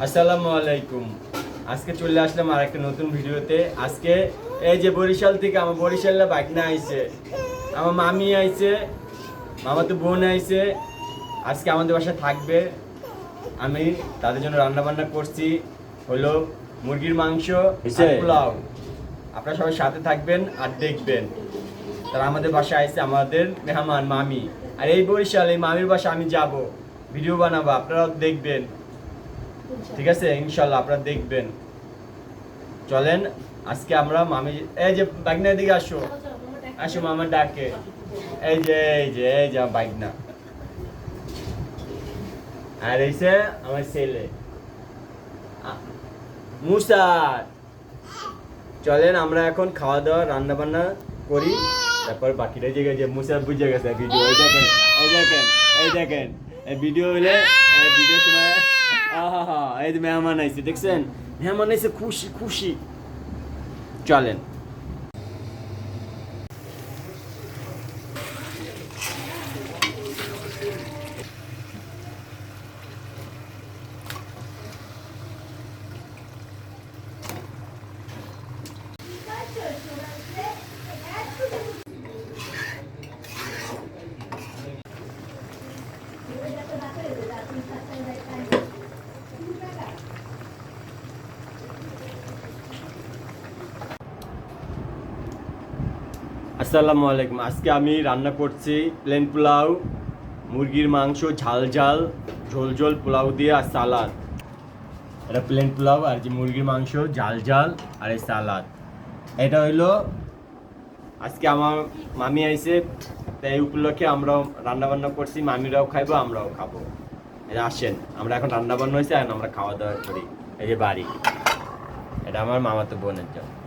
আসসালামু আলাইকুম। আজকে চলে আসলাম আর একটা নতুন ভিডিওতে। আজকে এই যে বরিশাল থেকে আমার বরিশালে বাইক না আইছে আমার মামি আইছে মামা তো বোন আইছে আজকে আমাদের বাসায় থাকবে। আমি তাদের জন্য রান্না বান্না করছি হলো মুরগির মাংস? পোলাও। আপনারা সবাই সাথে থাকবেন আর দেখবেন। তারা আমাদের বাসায় আইছে আমাদের মেহমান মামি। আর এই বরিশাল এই মামির বাসা আমি যাব। ভিডিও বানাবো আপনারাও দেখবেন। ঠিক আছে, ইনশাল্লাহ আপনারা দেখবেন। চলেন, আজকে আমরা মামি, এই যে বাগনার দিকে আসো। আসো মামার ডাকে। এই যে এই যে এই যে বাগনা। আর এইছে আমার ছেলে। মুসার চলেন, আমরা এখন খাওয়া দাওয়া রান্না বান্না করি। তারপর বাকিটা জায়গায় যে মুসার বুঝে গেছে, ভিডিও। এই দেখেন এই দেখেন এই দেখেন। এই ভিডিও হলে ভিডিও সময় আহা এই যে মেহমান আইছে দেখছেন মেহমান আইছে খুশি খুশি চলেন আসসালামু আলাইকুম। আজকে আমি রান্না করছি প্লেন পোলাও, মুরগির মাংস, ঝাল ঝাল, ঝোল ঝোল পোলাও দিয়ে আর সালাদ। এটা প্লেন পোলাও আর যে মুরগির মাংস, ঝাল ঝাল আর এই সালাদ। এটা হইল আজকে আমার মামি আইছে, তাই উপলক্ষে আমরাও রান্না বান্না করছি, মামিরাও খাইবো, আমরাও খাব। আসেন, আমরা এখন রান্না বান্না হয়েছে আর আমরা খাওয়া দাওয়া করি। এই যে বাড়ি। এটা আমার মামাতো বোনের জন্য।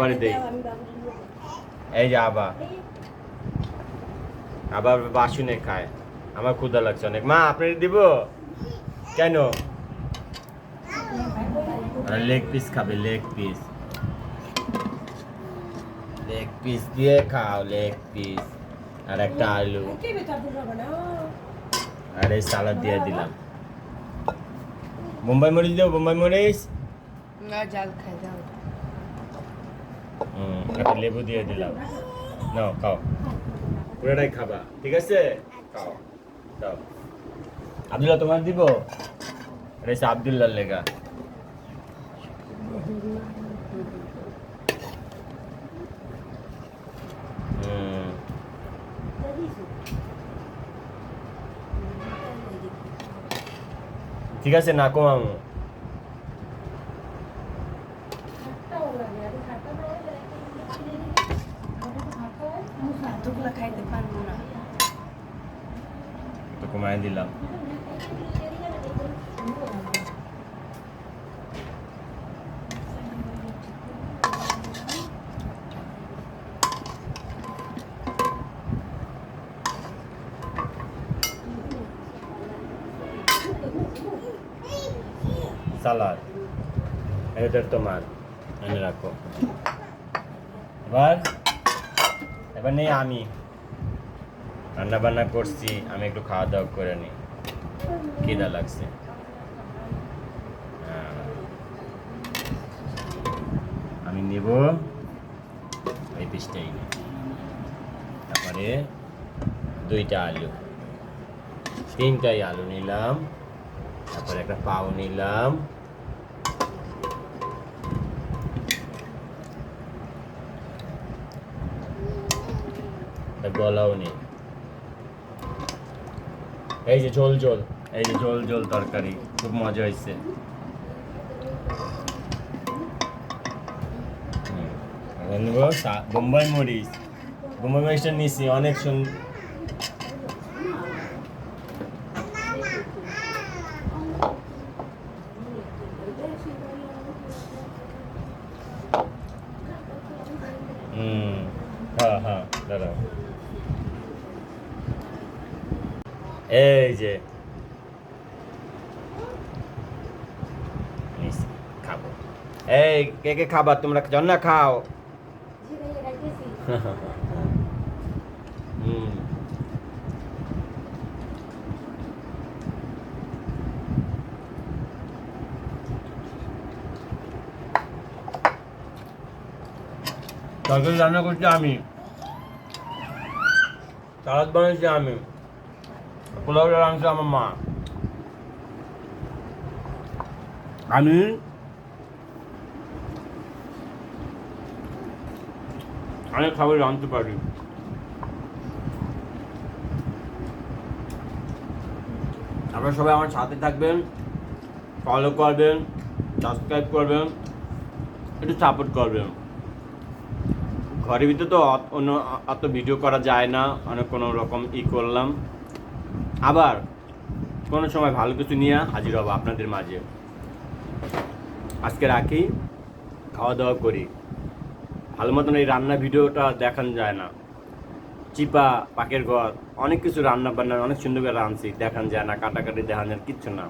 পরে দেই এই যে আবা। আবার বাসুনে খায়। আমার ক্ষুধা লাগছে অনেক। মা আপনার দিব? কেন? লেগ পিস খাবে লেগ পিস লেগ পিস দিয়ে খাও লেগ পিস আর একটা আলু। আর সালাদ দিয়ে দিলাম। বোম্বাই মরিচ দেবো বোম্বাই মরিচ। না জাল খাই হুম, একটা লেবু দিয়ে দিলাম। নাও, খাও। পুরোটাই খাবা, ঠিক আছে? খাও দাও আব্দুল্লাহ, তোমার দিব? এটা হচ্ছে আবদুল্লাহর লেগা। ঠিক আছে না কমামু এতগুলো তো কমায় দিলাম। সালাদ। এটা তোমার এনে রাখো। এবার এবার নেই আমি। রান্না বান্না করছি, আমি একটু খাওয়া দাওয়া করে নিই। খিদা লাগছে। আমি নেব এই পিসটাই তারপরে দুইটা আলু। তিনটাই আলু নিলাম। তারপরে একটা পাও নিলাম। গলাও নেই। এই যে ঝোল ঝোল। এই যে ঝোল ঝোল তরকারি খুব মজা হয়েছে বোম্বাই মরিচ। বোম্বাই মরিচটা নিছি অনেক সুন্দর এই যে। খাব। এই, কে কে খাবার তোমরা জন্না খাও। হুম। তরকারি রান্না করছি আমি। সালাদ বানিয়েছি আমি। পোলাওটা অনেক খাবার পারি আপনারা সবাই আমার সাথে থাকবেন ফলো করবেন সাবস্ক্রাইব করবেন একটু সাপোর্ট করবেন ঘরের ভিতরে তো অন্য অত ভিডিও করা যায় না অনেক কোনো রকম ই করলাম আবার কোনো সময় ভালো কিছু নিয়ে হাজির হব আপনাদের মাঝে। আজকে রাখি খাওয়া দাওয়া করি। ভালো মতন এই রান্না ভিডিওটা দেখানো যায় না। চিপা, পাকের ঘর, অনেক কিছু রান্না বান্না অনেক সুন্দর করে রাঁধছি দেখান যায় না, কাটাকাটি দেখান যায় কিচ্ছু না।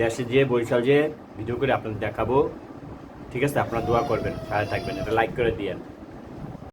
দেশে যেয়ে, বরিশাল যেয়ে ভিডিও করে আপনাদের দেখাবো। ঠিক আছে, আপনারা দোয়া করবেন সাথে থাকবেন, এটা লাইক করে দিয়েন।